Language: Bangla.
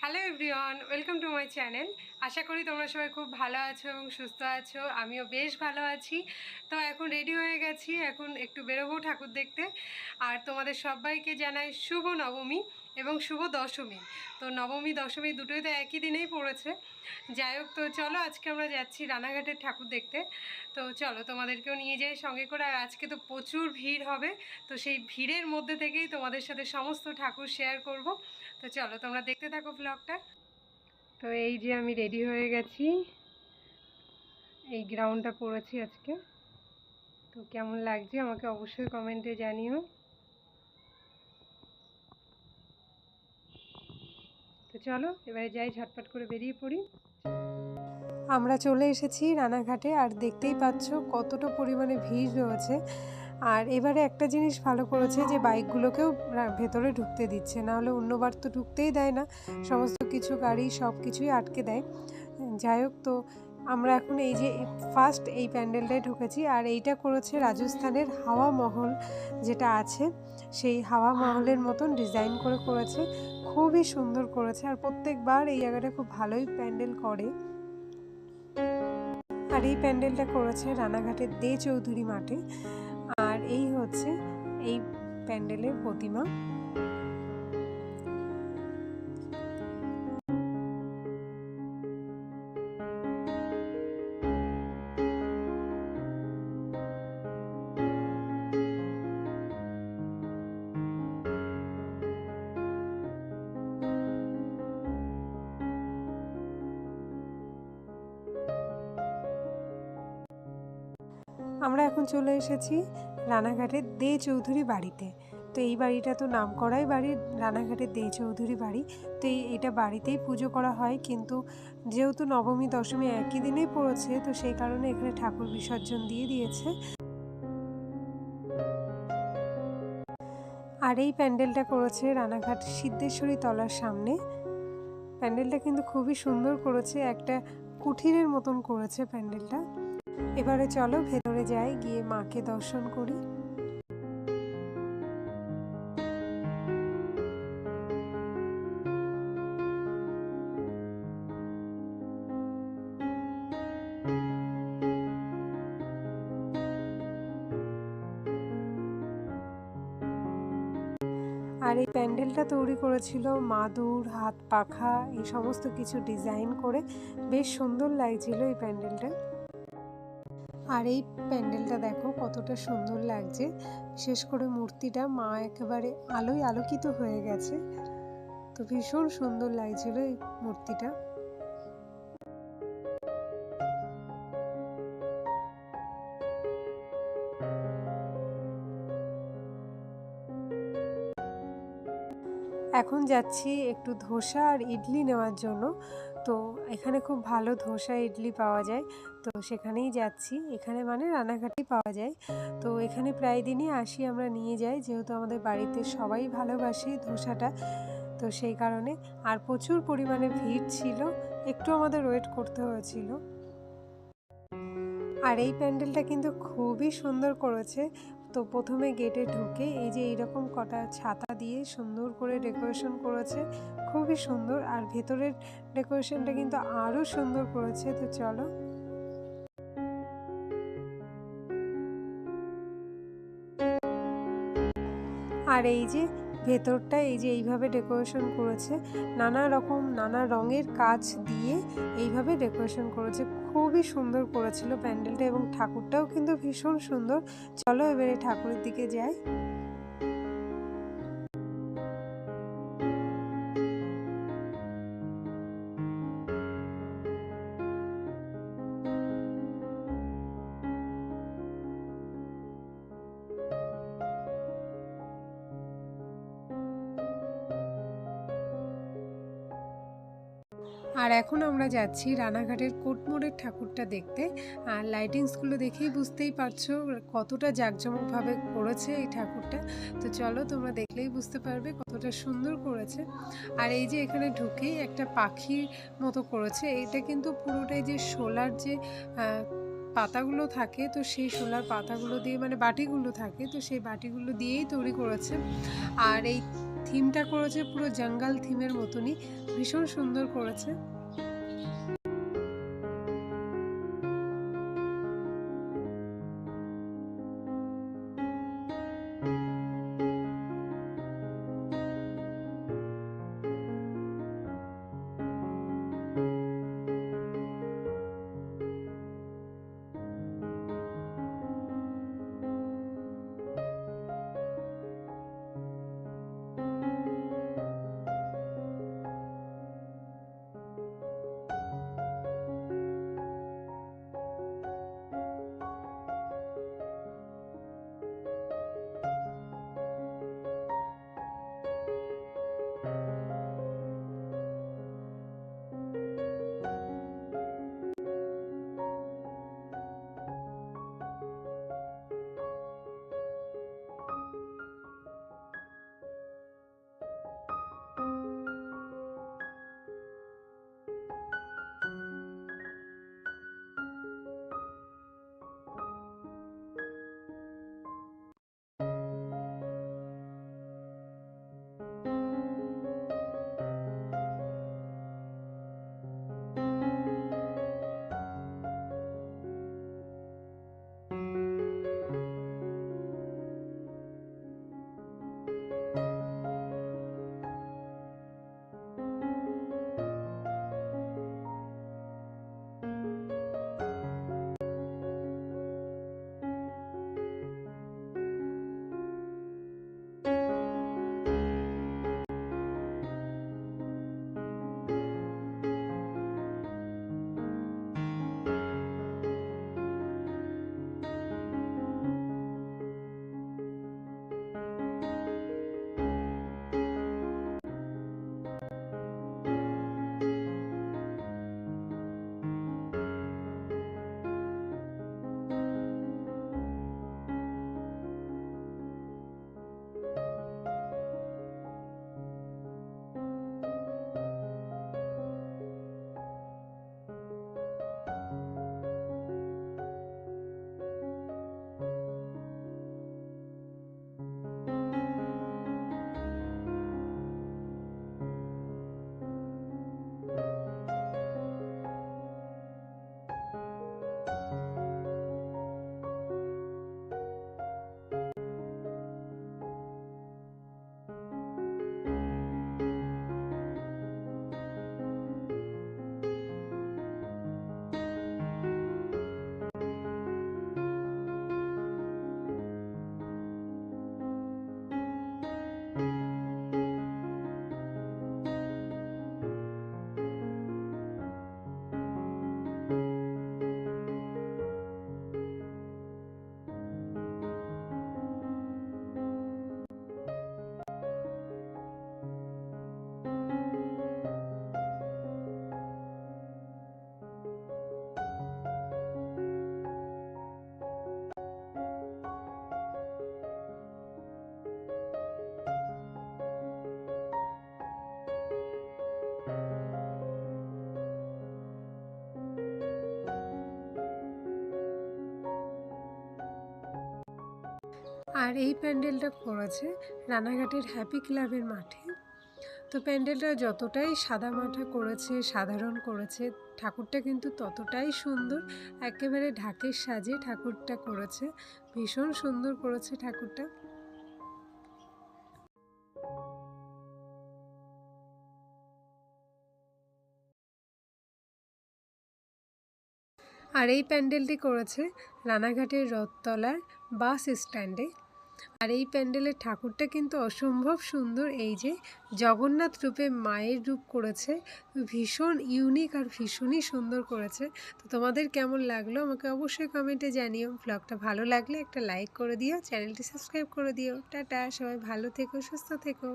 Hello everyone welcome to my channel আশা করি তোমরা সবাই খুব ভালো আছো এবং সুস্থ আছো। আমিও বেশ ভালো আছি। তো এখন রেডি হয়ে গেছি, এখন একটু বেরোবো ঠাকুর দেখতে। আর তোমাদের সবাইকে জানাই শুভ নবমী এবং শুভ দশমী। তো নবমী, দশমী দুটোই তো একই দিনেই পড়েছে। যাই হোক, তো চলো আজকে আমরা যাচ্ছি রানাঘাটের ঠাকুর দেখতে। তো চলো, তোমাদেরকেও নিয়ে যাই সঙ্গে করে। আর আজকে তো প্রচুর ভিড় হবে। তো সেই ভিড়ের মধ্যে থেকেই তোমাদের সাথে সমস্ত ঠাকুর শেয়ার করব। তো চলো তোমরা দেখতে থাকো ব্লগটা তো এই যে আমি রেডি হয়ে গেছি। এই গ্রাউন্ডটা পড়েছি আজকে। তো কেমন লাগছে আমাকে অবশ্যই কমেন্টে জানিও। তো চলো, এবারে যাই, ঝটপট করে বেরিয়ে পড়ি। আমরা চলে এসেছি রানাঘাটে, আর দেখতেই পাচ্ছ কতটা পরিমাণে ভিড় রয়েছে। আর এবারে একটা জিনিস ভালো করেছে যে বাইকগুলোকেও ভেতরে ঢুকতে দিচ্ছে না হলে অন্যবার তো ঢুকতেই দেয় না। সমস্ত কিছু গাড়ি সব কিছুই আটকে দেয়। যাই হোক, তো আমরা এখন এই যে ফার্স্ট এই প্যান্ডেলটায় ঢুকেছি আর এইটা করেছে রাজস্থানের হাওয়া মহল যেটা আছে। সেই হাওয়া মহলের মতন ডিজাইন করে করেছে, খুবই সুন্দর করেছে আর প্রত্যেকবার এই জায়গাটা খুব ভালোই প্যান্ডেল করে। আর এই প্যান্ডেলটা করেছে রানাঘাটের দে চৌধুরী মাঠে। হচ্ছে এই প্যান্ডেলের প্রতিমা। আমরা এখন চলে এসেছি রানাঘাটের দে চৌধুরী বাড়িতে। তো এই বাড়িটা তো নাম করাই বাড়ি রানাঘাটের দে চৌধুরী বাড়ি। তো এই, এটা বাড়িতেই পুজো করা হয় কিন্তু যেহেতু নবমী, দশমী একই দিনেই পড়েছে, তো সেই কারণে এখানে ঠাকুর বিসর্জন দিয়ে দিয়েছে। আর এই প্যান্ডেলটা করেছে রানাঘাট সিদ্ধেশ্বরী তলার সামনে। প্যান্ডেলটা কিন্তু খুবই সুন্দর করেছে, একটা কুঠিরের মতন করেছে প্যান্ডেলটা। এবারে চলো যাই, গিয়ে মাকে দর্শন করি। আর এই প্যান্ডেলটা তৈরি করেছিল মাদুর, হাত পাখা, এই সমস্ত কিছু ডিজাইন করে। বেশ সুন্দর লাগছিল এই প্যান্ডেলটা। আর এই প্যান্ডেলটা দেখো কতটা সুন্দর লাগছে। বিশেষ করে মূর্তিটা মা একেবারে আলোয় আলোকিত হয়ে গেছে। তো ভীষণ সুন্দর লাগছিল এই মূর্তিটা। এখন যাচ্ছি একটু ধোসা আর ইডলি নেওয়ার জন্য। তো এখানে খুব ভালো ধোসা ইডলি পাওয়া যায়। তো সেখানেই যাচ্ছি। এখানে মানে রানাঘাটেই পাওয়া যায়। তো এখানে প্রায় দিনই আসি আমরা নিয়ে যাই। যেহেতু আমাদের বাড়িতে সবাই ভালোবাসে ধোসাটা, তো সেই কারণে। আর প্রচুর পরিমাণে ভিড় ছিল। একটু আমাদের ওয়েট করতে হয়েছিল। আর এই প্যান্ডেলটা কিন্তু খুবই সুন্দর করেছে। তো প্রথমে গেটে ঢুকে এই যে এইরকম কটা ছাতা দিয়ে সুন্দর করে ডেকোরেশন করেছে। খুবই সুন্দর। আর ভেতরের ডেকোরেশনটা কিন্তু আরও সুন্দর করেছে। তো চলো। আর এই যে ভেতরটা, এই যে এইভাবে ডেকোরেশন করেছে, নানা রকম, নানা রঙের কাজ দিয়ে এইভাবে ডেকোরেশন করেছে। খুবই সুন্দর করেছিল প্যান্ডেলটা এবং ঠাকুরটাও কিন্তু ভীষণ সুন্দর। চলো এবারে ঠাকুরের দিকে যাই। আর এখন আমরা যাচ্ছি রানাঘাটের কোটমোড়ের ঠাকুরটা দেখতে। আর লাইটিংসগুলো দেখেই বুঝতেই পারছ কতটা জাঁকজমকভাবে করেছে এই ঠাকুরটা। তো চলো তোমরা দেখলেই বুঝতে পারবে কতটা সুন্দর করেছে। আর এই যে এখানে ঢুকেই একটা পাখির মতো করেছে। এইটা কিন্তু পুরোটাই যে শোলার যে পাতাগুলো থাকে, তো সেই শোলার পাতাগুলো দিয়ে মানে বাটিগুলো থাকে, তো সেই বাটিগুলো দিয়েই তৈরি করেছে। আর এই থিমটা করেছে পুরো জঙ্গল থিমের মতনই। ভীষণ সুন্দর করেছে। আর এই প্যান্ডেলটা করেছে রানাঘাটের হ্যাপি ক্লাবের মাঠে। তো প্যান্ডেলটা যতটাই সাদা মাঠা করেছে, সাধারণ করেছে, ঠাকুরটা কিন্তু ততটাই সুন্দর। একেবারে ঢাকের সাজে ঠাকুরটা করেছে। ভীষণ সুন্দর করেছে ঠাকুরটা। আর এই প্যান্ডেলটি করেছে রানাঘাটের রথতলার বাস স্ট্যান্ডে। আর এই প্যান্ডেলের ঠাকুরটা কিন্তু অসম্ভব সুন্দর। এই যে জগন্নাথ রূপে মায়ের রূপ করেছে, ভীষণ ইউনিক আর ভীষণই সুন্দর করেছে। তো তোমাদের কেমন লাগল আমাকে অবশ্যই কমেন্টে জানিও। ব্লগটা ভালো লাগলে একটা লাইক করে দিও চ্যানেলটি সাবস্ক্রাইব করে দিও। টাটা, সবাই ভালো থেকো, সুস্থ থেকো।